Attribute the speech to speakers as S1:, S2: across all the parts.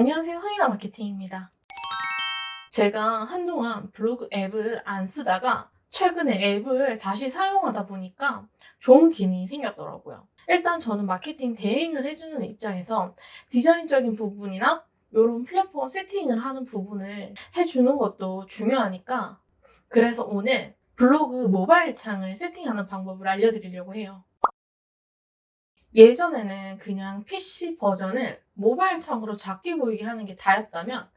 S1: 안녕하세요. 흥이나 마케팅입니다. 제가 한동안 블로그 앱을 안 쓰다가 최근에 앱을 다시 사용하다 보니까 좋은 기능이 생겼더라고요. 일단 저는 마케팅 대행을 해주는 입장에서 디자인적인 부분이나 이런 플랫폼 세팅을 하는 부분을 해주는 것도 중요하니까 그래서 오늘 블로그 모바일 창을 세팅하는 방법을 알려드리려고 해요. 예전에는 그냥 PC 버전을 모바일 창으로 작게 보이게 하는 게 다였다면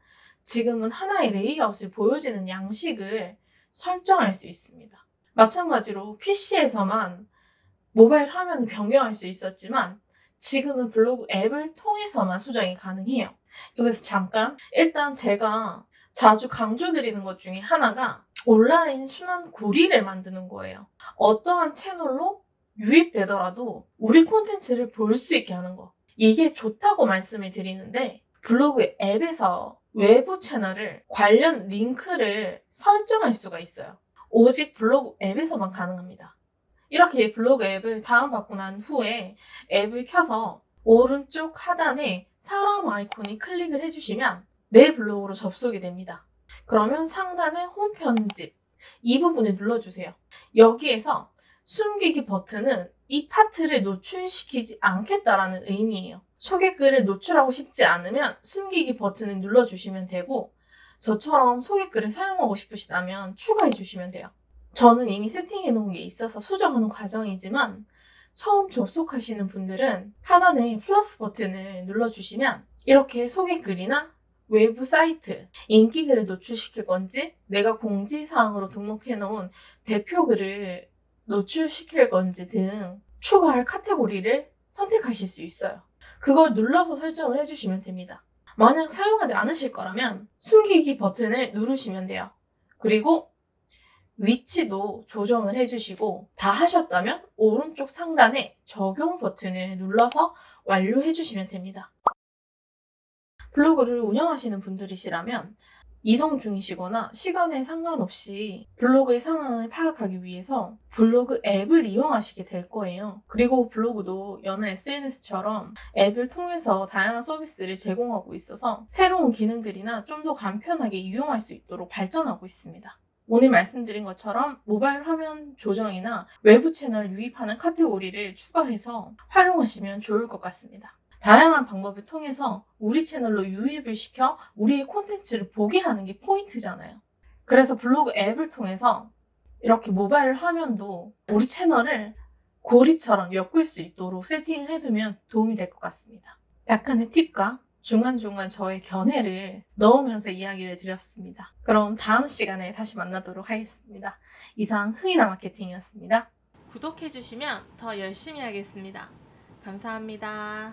S1: 지금은 하나의 레이아웃이 보여지는 양식을 설정할 수 있습니다. 마찬가지로 PC에서만 모바일 화면을 변경할 수 있었지만 지금은 블로그 앱을 통해서만 수정이 가능해요. 여기서 잠깐 일단 제가 자주 강조드리는 것 중에 하나가 온라인 순환 고리를 만드는 거예요. 어떠한 채널로 유입되더라도 우리 콘텐츠를 볼 수 있게 하는 거. 이게 좋다고 말씀을 드리는데 블로그 앱에서 외부 채널을 관련 링크를 설정할 수가 있어요. 오직 블로그 앱에서만 가능합니다. 이렇게 블로그 앱을 다운받고 난 후에 앱을 켜서 오른쪽 하단에 사람 아이콘이 클릭을 해주시면 내 블로그로 접속이 됩니다. 그러면 상단에 홈 편집 이 부분을 눌러주세요. 여기에서 숨기기 버튼은 이 파트를 노출시키지 않겠다라는 의미예요. 소개글을 노출하고 싶지 않으면 숨기기 버튼을 눌러주시면 되고 저처럼 소개글을 사용하고 싶으시다면 추가해 주시면 돼요. 저는 이미 세팅해 놓은 게 있어서 수정하는 과정이지만 처음 접속하시는 분들은 하단에 플러스 버튼을 눌러주시면 이렇게 소개글이나 외부 사이트, 인기글을 노출시킬 건지 내가 공지사항으로 등록해 놓은 대표글을 노출시킬 건지 등 추가할 카테고리를 선택하실 수 있어요. 그걸 눌러서 설정을 해주시면 됩니다. 만약 사용하지 않으실 거라면 숨기기 버튼을 누르시면 돼요. 그리고 위치도 조정을 해주시고 다 하셨다면 오른쪽 상단에 적용 버튼을 눌러서 완료해 주시면 됩니다. 블로그를 운영하시는 분들이시라면 이동 중이시거나 시간에 상관없이 블로그의 상황을 파악하기 위해서 블로그 앱을 이용하시게 될 거예요. 그리고 블로그도 여느 SNS처럼 앱을 통해서 다양한 서비스를 제공하고 있어서 새로운 기능들이나 좀 더 간편하게 이용할 수 있도록 발전하고 있습니다. 오늘 말씀드린 것처럼 모바일 화면 조정이나 외부 채널 유입하는 카테고리를 추가해서 활용하시면 좋을 것 같습니다. 다양한 방법을 통해서 우리 채널로 유입을 시켜 우리의 콘텐츠를 보게 하는 게 포인트잖아요. 그래서 블로그 앱을 통해서 이렇게 모바일 화면도 우리 채널을 고리처럼 엮을 수 있도록 세팅을 해두면 도움이 될 것 같습니다. 약간의 팁과 중간중간 저의 견해를 넣으면서 이야기를 드렸습니다. 그럼 다음 시간에 다시 만나도록 하겠습니다. 이상 흥이나 마케팅이었습니다. 구독해주시면 더 열심히 하겠습니다. 감사합니다.